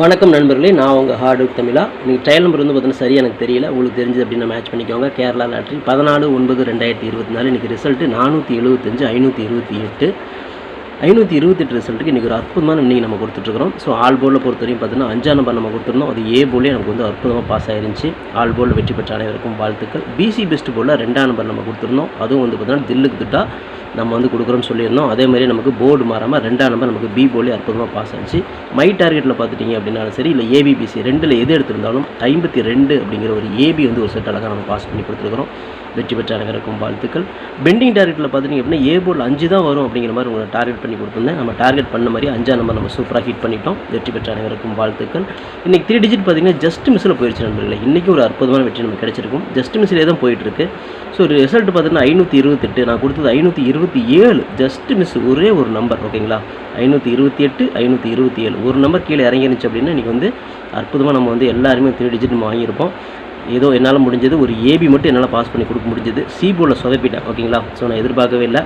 வணக்கம் நண்பர்களே நான் உங்கள் ஹார்டு தமிழா. இன்றைக்கி ட்ரையல் நம்பர் வந்து பார்த்தீங்கன்னா சரி எனக்கு தெரியல. உங்களுக்கு தெரிஞ்சது அப்படின்னு மேட்ச் பண்ணிக்கோங்க. கேரளா லாட்ரி பதினாலு ஒன்பது ரெண்டாயிரத்தி இருபத்தி நாலு. இன்றைக்கி ரிசல்ட்டு நானூற்றி எழுபத்தஞ்சு ஐநூற்றி இருபத்தி எட்டு. ஐநூற்றி இருபத்தெட்டு ரிசல்ட்டுக்கு இன்றைக்கி ஒரு அற்புதமான இன்னைக்கு நம்ம கொடுத்துட்ருக்கிறோம். ஸோ ஆல் போலில் பொறுத்த வரையும் பார்த்தீங்கன்னா அஞ்சாம் நம்பர் நம்ம கொடுத்துருந்தோம். அது ஏ போலே நமக்கு வந்து அற்புதமாக பாஸ் ஆயிருந்துச்சு. ஆல் போலில் வெற்றி பெற்ற அனைவருக்கும் வாழ்த்துக்கள். பிசி பெஸ்ட் போலில் ரெண்டாம் நம்பர் நம்ம கொடுத்துருந்தோம். அதுவும் வந்து பார்த்தீங்கன்னா தில்லுக்கு திட்டா நம்ம வந்து கொடுக்குறோம்னு சொல்லியிருந்தோம். அதே மாதிரி நமக்கு போர்டு மாறாமல் ரெண்டாம் நம்பர் நமக்கு பி போலே அற்புதமாக பாஸ் ஆச்சு மை டார்கெட்டில் பார்த்துட்டிங்க அப்படின்னாலும் சரி இல்லை ஏபிபிசி ரெண்டில் எது எடுத்திருந்தாலும் ஐம்பத்தி ரெண்டு அப்படிங்கிற ஒரு ஏபி வந்து ஒரு செட் அழகாக நம்ம பாஸ் பண்ணி கொடுத்துருக்குறோம். வெற்றி பெற்ற அனைவருக்கும் வாழ்த்துக்கள். பெண்டிங் டார்கெட்டில் பார்த்துட்டிங்க அப்படின்னா ஏ போல் அஞ்சு தான் வரும் அப்படிங்கிற மாதிரி உங்களை டார்கெட் பண்ணி கொடுத்துருந்தேன். நம்ம டார்கெட் பண்ண மாதிரி அஞ்சா நம்பர் நம்ம சூப்பராக ஹிட் பண்ணிட்டோம். வெற்றி பெற்ற அனைவருக்கும் வாழ்த்துக்கள். இன்றைக்கி த்ரீ டிஜிட் பார்த்தீங்கன்னா ஜஸ்ட் மிஸ்ஸில் போயிடுச்சு நண்பர்களே. இன்றைக்கி ஒரு அற்புதமான வெற்றி நமக்கு கிடைச்சிருக்கும். ஜஸ்ட் மிஸ்ஸிலே தான் போயிட்டுருக்கு. ஸோ ரிசல்ட் பார்த்தீங்கன்னா ஐநூற்றி இருபத்தெட்டு. நான் கொடுத்தது ஐநூற்றி இருபத்தி ஏழு. ஜஸ்ட் மிஸ் ஒரே ஒரு நம்பர் ஓகேங்களா ஐநூற்றி இருபத்தி எட்டு ஐநூற்றி இருபத்தி ஏழு. ஒரு நம்பர் கீழே இறங்கிருந்துச்சு அப்படின்னா இன்றைக்கி வந்து அற்புதமாக நம்ம வந்து எல்லாருமே த்ரீ டிஜிட் நம்ம வாங்கியிருப்போம். ஏதோ என்னால் முடிஞ்சது ஒரு ஏபி மட்டும் என்னால் பாஸ் பண்ணி கொடுக்க முடிஞ்சது. சி போர்டில் சொதப்பிட்டேன் ஓகேங்களா ஸோ நான் எதிர்பார்க்கவே இல்லை.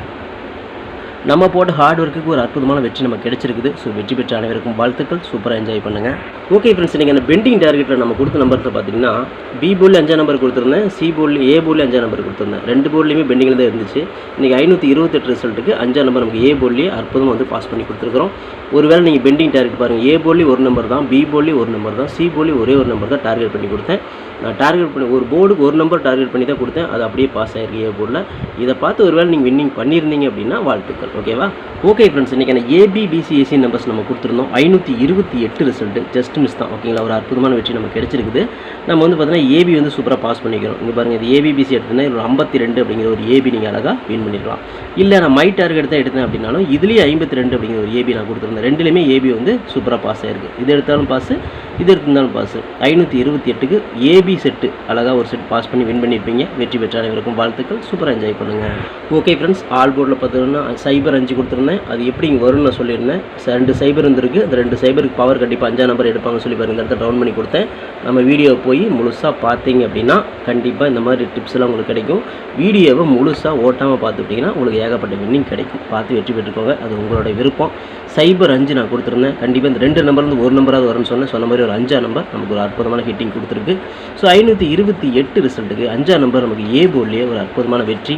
நம்ம போட்ட ஹார்ட் ஒர்க்குக்கு ஒரு அற்புதமான வெற்றி நமக்கு கிடைச்சிருக்குது. ஸோ வெற்றி பெற்ற அனைவருக்கும் வாழ்த்துக்கள். சூப்பராக என்ஜாய் பண்ணுங்கள் ஓகே ஃப்ரெண்ட்ஸ் நீங்கள் அந்த பெண்டிங் டார்கெட்டில் நம்ம கொடுத்த நம்பர்ஸை பார்த்தீங்கன்னா பி போர்டில் அஞ்சாம் நம்பர் கொடுத்துருந்தேன் சி போர்டில் ஏ போர்டில் அஞ்சாம் நம்பர் கொடுத்துருந்தேன். ரெண்டு போர்ட்லேயுமே பெண்டிங்கில் தான் இருந்துச்சு. இன்றைக்கி ஐநூற்றி இருபத்தெட்டு ரிசல்ட்டுக்கு அஞ்சாம் நம்பர் நமக்கு ஏ போர்ட்லேயே அற்புதமாக வந்து பாஸ் பண்ணி கொடுத்துருக்குறோம். ஒருவேளை நீங்கள் பெண்டிங் டார்கெட் பாருங்கள் ஏ போர்ட்லேயும் ஒரு நம்பர் தான் பி போர்ட்லேயும் ஒரு நம்பர் தான் சி போர்ட்லேயும் ஒரே ஒரு நம்பர் தான் டார்கெட் பண்ணி கொடுத்தேன். நான் டார்கெட் பண்ணி ஒரு போர்டுக்கு ஒரு நம்பர் டார்கெட் பண்ணி தான் கொடுத்தேன். அது அப்படியே பாஸ் ஆகிருக்கு ஏ போர்டில் இதை பார்த்து ஒருவேளை நீங்கள் வின்னிங் பண்ணியிருந்தீங்க அப்படின்னா வாழ்த்துக்கள். ஓகேவா ஓகே ஃப்ரெண்ட்ஸ் இன்றைக்கி ஏபிபிசிஎஸ்சி நம்பர்ஸ் நம்ம கொடுத்துருந்தோம். ஐநூற்றி இருபத்தி எட்டு ரிசல்ட்டு ஜஸ்ட் மிஸ் தான். ஓகேங்களா ஒரு அற்புதமான வெற்றி நமக்கு கிடச்சிருக்குது. நம்ம வந்து பார்த்தீங்கன்னா ஏபி வந்து சூப்பராக பாஸ் பண்ணிக்கிறோம். இங்கே பாருங்கள் இது ஏபிபிசி எடுத்தேன்னா ஒரு ஐம்பத்தி ரெண்டு அப்படிங்கிற ஒரு ஏபி நீங்கள் அழகாக வின் பண்ணிடலாம். இல்லை நான் மை டார்கெட் தான் எடுத்தேன் அப்படின்னாலும் இதுலேயே ஐம்பத்தி ரெண்டு அப்படிங்கிற ஒரு ஏபி நான் கொடுத்துருந்தேன். ரெண்டுலேயுமே ஏபி வந்து சூப்பராக பாஸ் ஆயிருக்கு. இது எடுத்தாலும் பாஸ் இது எடுத்திருந்தாலும் பாஸ் ஐநூற்றி இருபத்தி எட்டுக்கு ஏபி செட்டு அழகாக ஒரு செட் பாஸ் பண்ணி வின் பண்ணியிருப்பீங்க. வெற்றி பெற்ற அனைவருக்கும் வாழ்த்துக்கள். சூப்பராக என்ஜாய் பண்ணுங்கள் ஓகே ஃப்ரெண்ட்ஸ் ஆல் போர்டில் பார்த்தீங்கன்னா சைபர் அஞ்சு கொடுத்துருந்தேன். அது எப்படி இங்கே வரும்னு நான் சொல்லியிருந்தேன். ச- ரெண்டு சைபர் இருந்திருக்கு. அந்த ரெண்டு சைபருக்கு பவர் கண்டிப்பாக அஞ்சாம் நம்பர் எடுப்பாங்க சொல்லி பாருங்க. இந்த இடத்த டவுன் பண்ணி கொடுத்தேன். நம்ம வீடியோ போய் முழுசாக பார்த்தீங்க அப்படின்னா கண்டிப்பாக இந்த மாதிரி டிப்ஸ் எல்லாம் உங்களுக்கு கிடைக்கும். வீடியோவை முழுசாக ஓட்டாமல் பார்த்துட்டிங்கன்னா உங்களுக்கு ஏகப்பட்ட வின்னிங் கிடைக்கும். பார்த்து வெற்றி பெற்றுக்கோங்க. அது உங்களோட விருப்பம். சைபர் அஞ்சு நான் கொடுத்துருந்தேன். கண்டிப்பாக இந்த ரெண்டு நம்பர்லேருந்து ஒரு நம்பராவது வரும்னு சொன்னேன். சொன்ன மாதிரி ஒரு அஞ்சா நம்பர் நமக்கு ஒரு அற்புதமான ஹிட்டிங் கொடுத்துருக்கு. ஸோ ஐநூற்றி இருபத்தி எட்டு ரிசல்ட்டுக்கு அஞ்சாம் நம்பர் நமக்கு ஏ போர்ட்லேயே ஒரு அற்புதமான வெற்றி.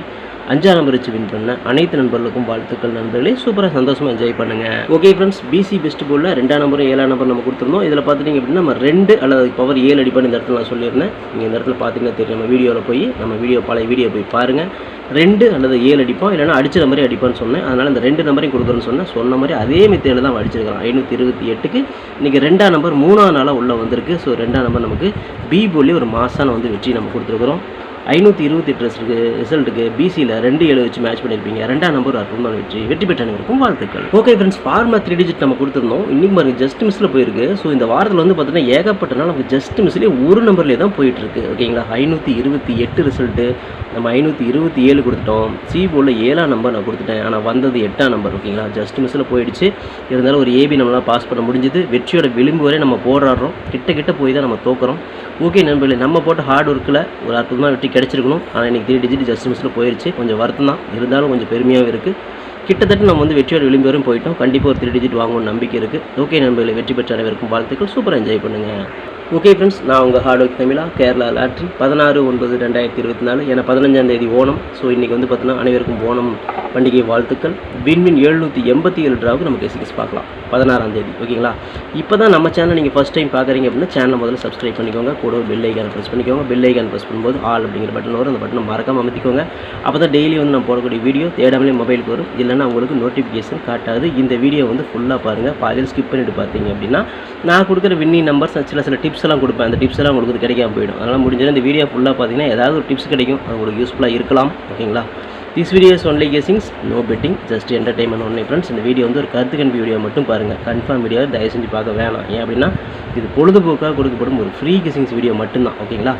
அஞ்சாம் நம்பர் வச்சு வின் பண்ண அனைத்து நண்பர்களுக்கும் வாழ்த்துக்கள் நண்பர்களே. சூப்பராக சந்தோஷமாக என்ஜாய் பண்ணுங்க. ஓகே ஃப்ரெண்ட்ஸ் பிசி பெஸ்ட் போர்டில் ரெண்டாம் நம்பரும் ஏழாம் நம்பர் நம்ம கொடுத்துருந்தோம். இதில் பார்த்துட்டிங்க அப்படின்னா நம்ம ரெண்டு அல்லது பவர் ஏழு அடிப்பான்னு இந்த இடத்துல நான் சொல்லியிருந்தேன். நீங்கள் இந்த இடத்துல பார்த்தீங்கன்னா தெரியும். நம்ம வீடியோவில் போய் நம்ம வீடியோ பழைய வீடியோ போய் பாருங்கள் ரெண்டு அல்லது ஏழு அடிப்போம். இல்லைனா அடிச்ச நம்பரே அடிப்பான்னு சொன்னேன். அதனால் இந்த ரெண்டு நம்பரையும் கொடுக்குறேன்னு சொன்னேன். சொன்ன மாதிரி அதே மெத்தேடில் தான் அடிச்சிருக்கலாம் ஐநூற்றி இருபத்தி எட்டுக்கு இன்றைக்கி ரெண்டாம் நம்பர் மூணாம் நாளாக உள்ளே வந்திருக்கு. ஸோ ரெண்டாம் நம்பர் நமக்கு பி போலி ஒரு மாசான வந்து வெற்றி நம்ம கொடுத்துருக்குறோம். ஐநூற்றி இருபத்தி எட்டு ரிசல்ட்டுக்கு ரிசல்ட்டுக்கு பிசியில் ரெண்டு ஏழு வச்சு மேட்ச் பண்ணியிருப்பீங்க ரெண்டாம் நம்பர் அற்புதமான வெற்றி. வெற்றி பெற்ற அனைவருக்கும் வாழ்த்துக்கள். ஓகே ஃப்ரெண்ட்ஸ் ஃபார்மா த்ரீ டிஜிட் நம்ம கொடுத்துருந்தோம். இன்னைக்கு பாருங்க ஜஸ்ட் மிஸ்ஸில் போயிருக்கு. ஸோ இந்த வாரத்தில் வந்து பார்த்தீங்கன்னா ஏகப்பட்ட நாள் நமக்கு ஜஸ்ட் மிஸ்லேயே ஒரு நம்பர்லேயே தான் போயிட்டுருக்கு. ஓகேங்களா ஐநூற்றி இருபத்தி எட்டு ரிசல்ட்டு நம்ம ஐநூற்றி இருபத்தி ஏழு கொடுத்துட்டோம். சி போர்டில் ஏழாம் நம்பர் நான் கொடுத்துட்டேன். ஆனால் வந்தது எட்டாம் நம்பர் ஓகேங்களா ஜஸ்ட் மிஸ்ஸில் போயிடுச்சு. இருந்தாலும் ஒரு ஏபி நம்மளால் பாஸ் பண்ண முடிஞ்சது. வெற்றியோட விளிம்பு வரை நம்ம போராடுறோம். கிட்ட கிட்ட போய் தான் நம்ம தோக்குறோம். ஓகே நண்பர்களே நம்ம போட்ட ஹார்ட் ஒர்க்கில் ஒரு அற்புதமாக வெற்றி கிடச்சிருக்கணும். ஆனால் இன்றைக்கி த்ரீ டிஜிட் ஜஸ்ட் மிஸ்ஸில் போயிடுச்சு கொஞ்சம் வருத்தம் தான். இருந்தாலும் கொஞ்சம் பெருமையாகவும் இருக்குது கிட்டத்தட்ட நம்ம வந்து வெற்றியோட விளிம்பு போயிட்டோம். கண்டிப்பாக ஒரு த்ரீ டிஜிட் வாங்கணும்னு நம்பிக்கை இருக்குது ஓகே நண்பர்களை வெற்றி பெற்ற அனைவருக்கும் வாழ்த்துக்கள். சூப்பராக என்ஜாய் பண்ணுங்கள் ஓகே ஃப்ரெண்ட்ஸ் நான் உங்கள் ஹார்ட் ஒர்க் தமிழா கேரளா லாட்ரி பதினாறு ஒன்பது ரெண்டாயிரத்தி இருபத்தி நாலு. ஏன்னா பதினஞ்சாம் தேதி ஓணம். ஸோ இன்றைக்கி வந்து பார்த்தீங்கன்னா அனைவருக்கும் ஓணம். பண்டிகை வாழ்த்துக்கள். வின்வின் எழுநூற்றி எண்பத்தி ஏழு ட்ராவுக்கு நம்ம எஸ்எஸ் பார்க்கலாம். பதினாறாம் தேதி ஓகேங்களா? இப்போ தான் நம்ம சேனல் நீங்கள் ஃபஸ்ட் டைம் பார்க்குறீங்க அப்படின்னா சேனலை முதல்ல சப்ஸ்கிரைப் பண்ணிக்கோங்க. கூட பெல் ஐக்கான் ப்ரெஸ் பண்ணிக்கோங்க. பெல் ஐக்கான் ப்ரெஸ் பண்ணும்போது ஆல் அப்படிங்கிற பட்டன் வரும். அந்த பட்டனை மறக்காமல் அமைத்திக்கோங்க. அப்போ தான் டெய்லி வந்து நம்ம போடக்கூடிய வீடியோ தேடாமலே மொபைலுக்கு வரும். இல்லைன்னா உங்களுக்கு நோட்டிஃபிகேஷன் காட்டாது. இந்த வீடியோ வந்து ஃபுல்லாக பாருங்கள் பாதியில் ஸ்கிப் பண்ணிட்டு பார்த்தீங்க அப்படின்னா நான் கொடுக்குற வின்னிங் நம்பர்ஸ் சில சில டிப்ஸ் எல்லாம் கொடுப்பேன். அந்த டிப்ஸ் எல்லாம் உங்களுக்கு கிடைக்காம போயிடும். அதனால் முடிஞ்சது இந்த வீடியோ ஃபுல்லாக பார்த்தீங்கன்னா ஏதாவது ஒரு டிப்ஸ் கிடைக்கும். அது உங்களுக்கு யூஸ்ஃபுல்லாக இருக்கலாம். ஓகேங்களா? This videos only guessings no betting just entertainment only friends இந்த வீடியோ வந்து ஒரு கருத்து கணிப்பு வீடியோ மட்டும் பாருங்கள் கன்ஃபார்ம் வீடியோ தயவு செஞ்சு பார்க்க வேணாம். ஏன் அப்படின்னா இது பொழுதுபோக்காக கொடுக்கப்படும் ஒரு ஃப்ரீ கிசிங்ஸ் வீடியோ மட்டும்தான். ஓகேங்களா?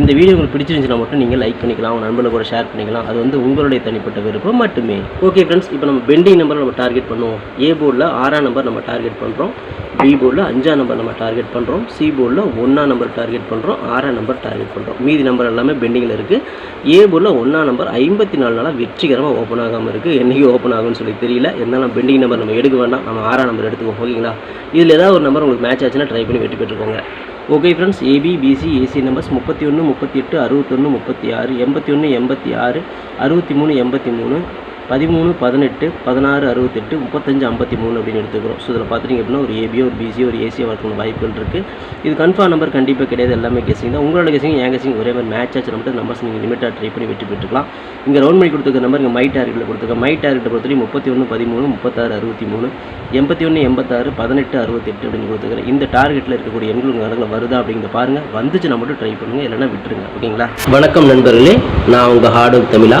இந்த வீடியோ உங்களுக்கு பிடிச்சிருந்துச்சுன்னா மட்டும் நீங்கள் லைக் பண்ணிக்கலாம். உங்கள் நண்பர்கள் கூட ஷேர் பண்ணிக்கலாம். அது வந்து உங்களுடைய தனிப்பட்ட விருப்பம் மட்டுமே. ஓகே ஃப்ரெண்ட்ஸ் இப்போ நம்ம பெண்டிங் நம்பர் நம்ம டார்கெட் பண்ணுவோம். ஏ போர்டில் ஆறாம் நம்பர் நம்ம டார்கெட் பண்ணுறோம் பி போர்டில் அஞ்சாம் நம்பர் நம்ம டார்கெட் பண்ணுறோம் சி போர்டில் ஒன்றாம் நம்பர் டார்கெட் பண்ணுறோம் ஆறாம் நம்பர் டார்கெட் பண்ணுறோம் மீதி நம்பர் எல்லாமே பெண்டிங்கில் இருக்குது ஏ போர்டில் ஒன்றாம் நம்பர் ஐம்பத்தி நாலு நாளாக வெற்றிகரமாக ஓப்பன் ஆகாமல் இருக்குது என்றைக்கு ஓப்பன் ஆகும்னு சொல்லி தெரியல. இருந்தாலும் பெண்டிங் நம்பர் நம்ம எடுக்க வேண்டாம். நம்ம ஆறாம் நம்பர் எடுத்துக்குவோம். ஓகேங்களா இதில் ஏதாவது ஒரு நம்பர் உங்களுக்கு மேட்ச் ஆச்சுன்னா ட்ரை பண்ணி வெற்றி பெற்றுக்கோங்க. Okay friends AB BC AC numbers முப்பத்தி ஒன்று முப்பத்தி எட்டு அறுபத்தொன்று முப்பத்தி ஆறு எண்பத்தி ஒன்று எண்பத்தி ஆறு அறுபத்தி மூணு எண்பத்தி மூணு. பதிமூணு பதினெட்டு பதினாறு அறுபத்தெட்டு முப்பத்தஞ்சு ஐம்பத்தி மூணு அப்படின்னு எடுத்துக்கிறோம். ஸோ இதில் பார்த்துட்டிங்க அப்படின்னா ஒரு ஏபியோ ஒரு பிசியோ ஒரு ஏசியோ வரக்கூடிய வாய்ப்புகள் இருக்குது இது கன்ஃபார்ம் நம்பர் கண்டிப்பாக கிடையாது. எல்லாமே கேசிங் தான். உங்களோட கேசிங் என் கேசிங் ஒரே மாதிரி மேட்ச் ஆச்சு மட்டும் நம்பர்ஸ் நீங்கள் லிமிட்டாக ட்ரை பண்ணி வெற்றி பெற்றுக்கலாம். இங்கே ரவுண்ட் பண்ணி கொடுத்துருக்க நம்பர் இங்கே மை டார்கெட்டில் கொடுத்துருக்க. மை டார்கெட்டை பொறுத்தவரைக்கும் முப்பத்தி ஒன்று பதிமூணு முப்பத்தாறு அறுபத்தி மூணு எண்பத்தி ஒன்று எண்பத்தாறு பதினெட்டு அறுபத்தெட்டு அப்படின்னு கொடுத்துருக்கேன் இந்த டார்கெட்டில் இருக்கக்கூடிய எண்கள் உங்கள் கணக்கில் வருதா அப்படிங்கிற பாருங்கள் வந்துச்சுன்னா மட்டும் ட்ரை பண்ணுங்கள் இல்லைன்னா விட்டுருங்க. ஓகேங்களா? வணக்கம் நண்பர்களே. நான் உங்கள் ஹார்டு ஒர்க் தமிழா.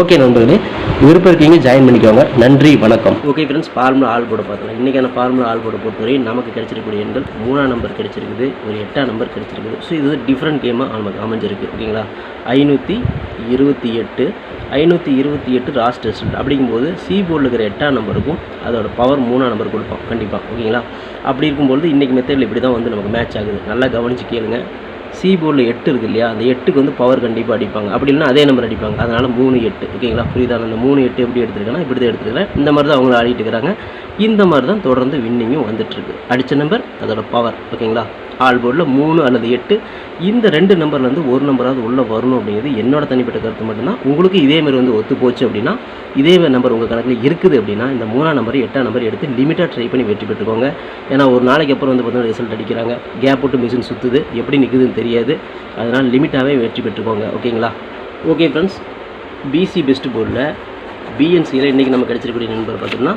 ஓகே நண்பர்களே விருப்பம் இருக்கீங்க ஜாயின் பண்ணிக்கோங்க. நன்றி வணக்கம். ஓகே ஃப்ரெண்ட்ஸ் ஃபார்முலா ஆள் போட பார்த்தலாம் இன்றைக்கான ஃபார்முலா ஆள் போட பொறுத்தவரை நமக்கு கிடைச்சிருக்கக்கூடிய எண்கள் மூணாம் நம்பர் கிடைச்சிருக்குது ஒரு எட்டாம் நம்பர் கிடைச்சிருக்குது. ஸோ இது டிஃப்ரெண்ட் கேமாக நமக்கு அமைஞ்சிருக்கு ஓகேங்களா ஐநூற்றி இருபத்தி எட்டு ஐநூற்றி இருபத்தி எட்டு லாஸ்ட் ரிசல்ட் அப்படிங்கும்போது சி போர்டில் இருக்கிற எட்டாம் நம்பருக்கும் அதோட பவர் மூணாம் நம்பர் கொடுப்போம் கண்டிப்பாக ஓகேங்களா அப்படி இருக்கும்பொழுது இன்றைக்கி மெத்தடில் இப்படி தான் வந்து நமக்கு மேட்ச் ஆகுது. நல்லா கவனித்து கேளுங்க. சி போர்டில் எட்டு இருக்கு இல்லையா? அந்த எட்டுக்கு வந்து பவர் கண்டிப்பாக அடிப்பாங்க. அப்படி இல்லைன்னா அதே நம்பர் அடிப்பாங்க. அதனால் மூணு எட்டு. ஓகேங்களா? புரியுதா? அந்த மூணு எட்டு எப்படி எடுத்துருக்கேன்னா இப்படி தான் எடுத்துருக்கிறேன். இந்த மாதிரி தான் அவங்கள ஆடிட்டு இருக்கிறாங்க. இந்த மாதிரி தான் தொடர்ந்து வின்னிங்கும் வந்துட்டுருக்கு அடித்த நம்பர் அதோட பவர் ஓகேங்களா? ஆல் போர்டில் மூணு அல்லது எட்டு. இந்த ரெண்டு நம்பர்லேருந்து ஒரு நம்பராவது உள்ளே வரணும் அப்படிங்கிறது என்னோட தனிப்பட்ட கருத்து மட்டும்தான். உங்களுக்கு இதேமாரி வந்து ஒத்து போச்சு அப்படின்னா இதே மாதிரி நம்பர் உங்கள் கணக்கில் இருக்குது அப்படின்னா இந்த மூணாம் நம்பர் எட்டாம் நம்பர் எடுத்து லிமிட்டாக ட்ரை பண்ணி வெற்றி பெற்றுக்கோங்க. ஏன்னா ஒரு நாளைக்கு அப்புறம் வந்து பார்த்தீங்கன்னா ரிசல்ட் அடிக்கிறாங்க. கேப் விட்டு மிஷின் சுற்றுது எப்படி நிற்குதுன்னு தெரியாது. அதனால் லிமிட்டாகவே வெற்றி பெற்றுக்கோங்க. ஓகேங்களா? ஓகே ஃப்ரெண்ட்ஸ் பிசி பெஸ்ட் போர்டில் பிஎன்சியில் இன்றைக்கி நம்ம கிடச்சிருக்கக்கூடிய நண்பர் பார்த்தோம்னா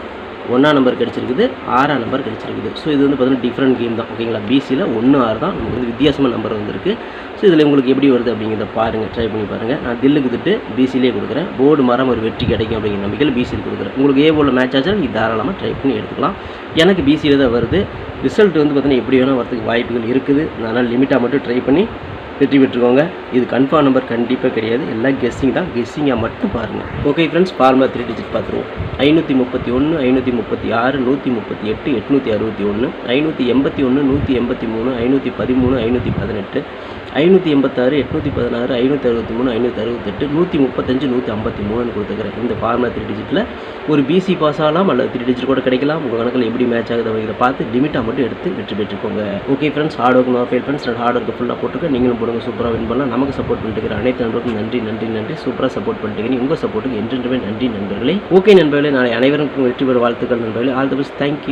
ஒன்றாம் நம்பர் கிடச்சிருக்குது ஆறாம் நம்பர் கிடச்சிருக்குது. ஸோ இது வந்து பார்த்தீங்கன்னா டிஃப்ரெண்ட் கேம் தான் ஓகேங்களா பிசியில் ஒன்று ஆறு தான் நமக்கு வந்து வித்தியாசமான நம்பர் வந்திருக்கு. ஸோ இதில் உங்களுக்கு எப்படி வருது அப்படிங்கிறத பாருங்கள் ட்ரை பண்ணி பாருங்கள் நான் தில்லுக்கு திட்டு பிசிலே கொடுக்குறேன். போர்டு மரம் ஒரு வெற்றி கிடைக்கும் அப்படிங்கிற நம்பிக்கையில் பிசியில் கொடுக்குறேன். உங்களுக்கு ஏ போல் மேட்ச் ஆச்சுன்னா நீங்கள் தாராளமாக ட்ரை பண்ணி எடுத்துக்கலாம். எனக்கு பிசியில் தான் வருது. ரிசல்ட் வந்து பார்த்தீங்கன்னா எப்படி வேணால் வரதுக்கு வாய்ப்புகள் இருக்குது. அதனால் லிமிட்டாக மட்டும் ட்ரை பண்ணி வெற்றி பெற்றுக்கோங்க. இது கன்ஃபார்ம் நம்பர் கண்டிப்பாக கிடையாது. எல்லாம் கெஸ்ஸிங் தான். கெஸ்ஸிங்காக மட்டும் பாருங்கள் ஓகே ஃப்ரெண்ட்ஸ் ஃபார்மா த்ரீ டிஜிட் பார்த்துருவோம். ஐநூற்றி முப்பத்தி ஒன்று ஐநூற்றி முப்பத்தி ஆறு நூற்றி முப்பத்தி எட்டு எட்நூற்றி அறுபத்தி ஒன்று ஐநூற்றி எண்பத்தி ஒன்று நூற்றி எண்பத்தி மூணு ஐநூற்றி பதிமூணு ஐநூற்றி பதினெட்டு ஐநூற்றி எண்பத்தாறு எட்நூற்றி பதினாறு ஐநூற்றி அறுபத்தி மூணு ஐநூற்றி அறுபத்தெட்டு நூற்றி முப்பத்தஞ்சு நூற்றி ஐம்பத்தி மூணுன்னு கொடுத்துக்கிறேன் இந்த ஃபார்முலா த்ரீ டிஜிட்டில் ஒரு பிசி பாஸ் ஆகலாம் அல்லது த்ரீ டிஜிட் கூட கிடைக்கலாம். உங்கள் கணக்கில் எப்படி மேட்ச் ஆகுது அப்படிங்கிற பார்த்து லிமிட்டாக மட்டும் எடுத்து வெற்றி பெற்றுக்கோங்க. Okay friends hard work no fail friends நான் ஹார்ட் ஒர்க்கு ஃபுல்லாக போட்டுக்க நீங்களும் போடுங்க சூப்பராக வின் பண்ணலாம். நமக்கு சப்போர்ட் பண்ணிட்டு இருக்கிற அனைத்து நண்பர்களுக்கும் நன்றி நன்றி நன்றி. சூப்பராக சப்போர்ட் பண்ணிட்டு உங்கள் சப்போர்ட்டுக்கு என்றென்றுமே நன்றி நண்பர்களே. ஓகே நண்பர்களே நாளை அனைவருக்கும் வெற்றி பெற வாழ்த்துக்கள் நண்பர்களே. All the best thank you